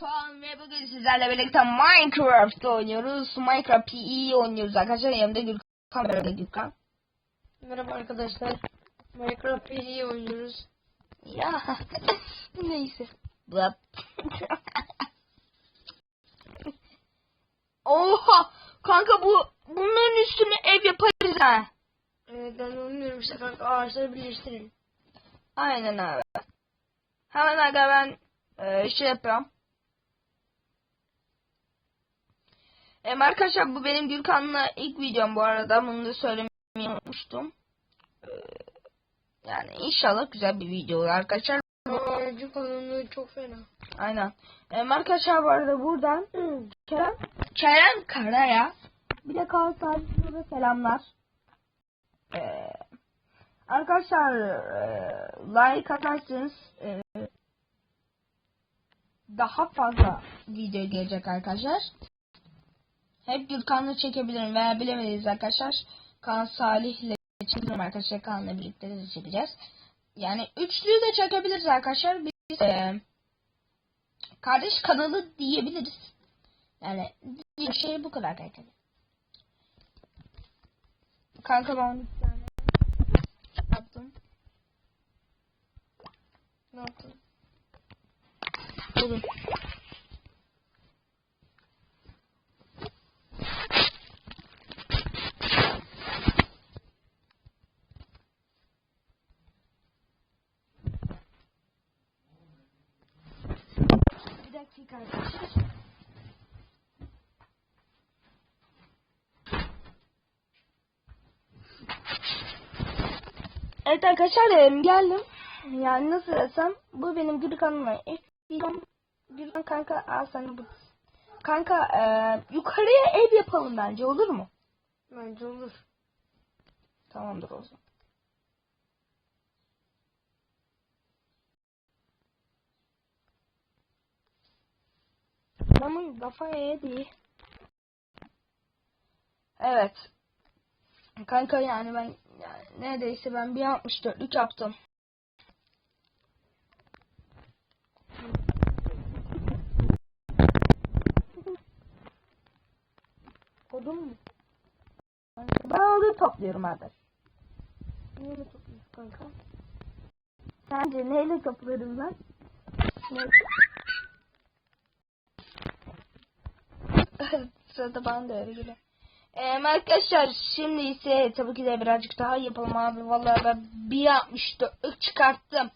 Batuhan ve bugün sizlerle birlikte Minecraft oynuyoruz. Minecraft PE oynuyoruz arkadaşlar. Yanımda Gürkan orada Gürkan. Merhaba arkadaşlar. Minecraft PE oynuyoruz. Ya neyse. Blap. Oha kanka bu bunların üstüne ev yaparız ha. Evet ben onu işte kanka ağaçları birleştirelim. Aynen abi. Hemen aga ben e, şey yapıyorum. E, arkadaşlar bu benim Gürkan'la ilk videom bu arada. Bunu da söylemeyi unutmuştum. E, yani inşallah güzel bir video olur arkadaşlar. Kalınlığı çok fena. Aynen. E, arkadaşlar bu arada buradan Kerem, Kerem Kara'ya bir de Kaan da selamlar. E, arkadaşlar e, like atarsanız e, daha fazla video gelecek arkadaşlar. Hep Gürkan'la çekebilirim veya bilemediniz arkadaşlar. Kaan Salih ile çekebilirim arkadaşlar. Kaan'la birlikte de çekeceğiz. Yani üçlüyü de çekebiliriz arkadaşlar. Biz e, kardeş kanalı diyebiliriz. Yani bir şey bu kadar arkadaşlar. Kanka ben bir tane yaptım. Ne yaptın? Durun. Bir dakika arkadaşlar. Evet arkadaşlar geldim. Yani nasıl desem bu benim Gürkan'la ilk videom. Gürkan kanka al sana bu. Kanka e, yukarıya ev yapalım bence olur mu? Bence olur. Tamamdır o zaman. Adamın kafaya yedi. Evet. Kanka yani ben yani neredeyse ben bir 64'lük yaptım. Kodum mu? Ben onu topluyorum abi. Neyle topluyorsun kanka? Sence neyle toplarım ben? Ne? Sırada bana da öyle geliyor. Ee, arkadaşlar şimdi ise tabii ki de birazcık daha yapalım abi. Vallahi ben bir 64'lük çıkarttım.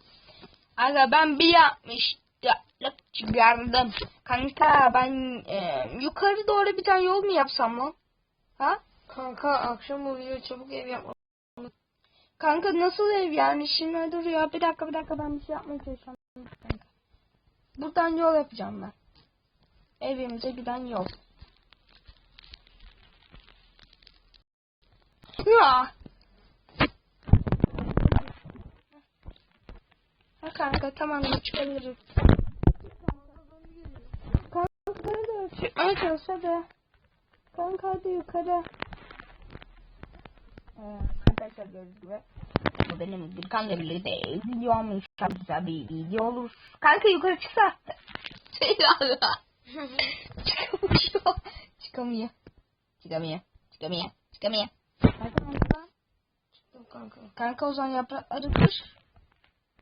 Aga ben bir 64'lük çıkardım. Kanka ben e, yukarı doğru bir tane yol mu yapsam lan? Ha? Kanka akşam oluyor çabuk ev yapma. Kanka nasıl ev yani şimdi dur ya bir dakika bir dakika ben bir şey yapmaya. Kanka. Buradan yol yapacağım ben. Evimize giden yol. Ya. Ha kanka tamam da çıkabiliriz. Kanka hadi çıkmaya çalış hadi. Kanka hadi yukarı. Ee, arkadaşlar gördüğünüz gibi bu benim Gürkan'la birlikte video olmuş. Çok güzel bir video olur. Kanka yukarı çıksa. Selam. Çıkamıyor. Çıkamıyor. Çıkamıyor. Çıkamıyor. Çıkamıyor. Kanka, Çıktım kanka. kanka o zaman yaprakları kır.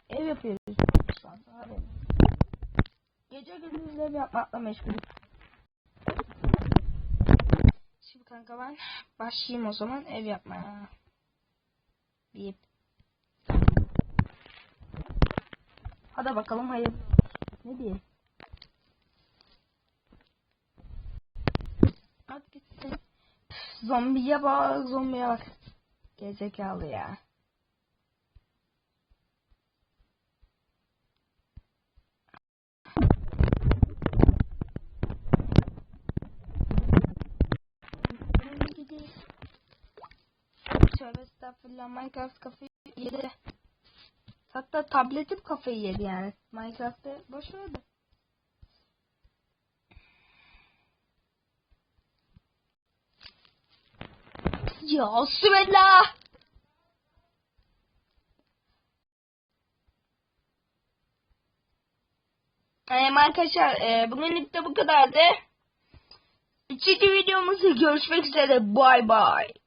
Ev yapıyoruz. Benim. Gece gündüz ev yapmakla meşgul. Şimdi kanka ben başlayayım o zaman ev yapmaya. Bir. Hadi bakalım hayır. Ne diyeyim? Hadi gitsin. Zombiye bak, zombiye bak. Gezekalı ya. Tövbe estağfurullah Minecraft kafayı yedi. Hatta tabletim kafayı yedi yani. Minecraft'ı boş verdi. Ya Sübella. Ee, arkadaşlar e, bugünlük de bu kadardı. İkinci videomuzda görüşmek üzere. Bye bye.